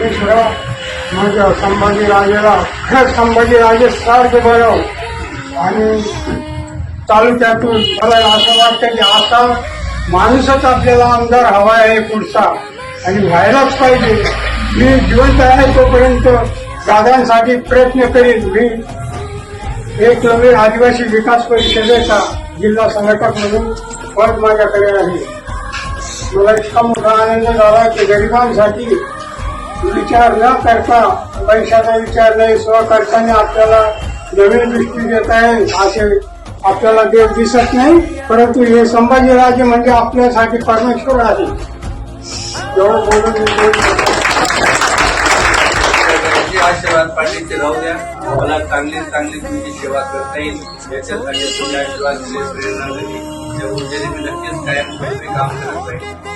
परमेश्वरा माझ्या संभाजीराजेला खरंच संभाजीराजे सारखे बनव आणि तालुक्यातून मला असं वाटतं की आता माणूसच आपल्याला आमदार हवा आहे पुढचा. आणि व्हायलाच पाहिजे. मी जिवंत आहे तोपर्यंत दादांसाठी प्रयत्न करीन. मी एक नवीन आदिवासी विकास परिषदेचा जिल्हा संघटक म्हणून पद माझ्याकडे आहे. मला इतका मोठा आनंद झाला की गरिबांसाठी विचार न करता पैशाचा विचार नाही स्वखर्चाने आपल्याला नवीन दृष्टी देत आहे असे आपल्याला देव दिसत नाही. परंतु हे संभाजीराजे म्हणजे आपल्यासाठी परमेश्वर आहे. एवढं बोलून आशीर्वाद पाठीचे राहू द्या. मला चांगली चांगली तुमची सेवा करता येईल. याच्यासाठी तुम्ही आशीर्वाद दिले प्रेरणा दिली. त्या ऊर्जेने मी नक्कीच कायम काम करत राहील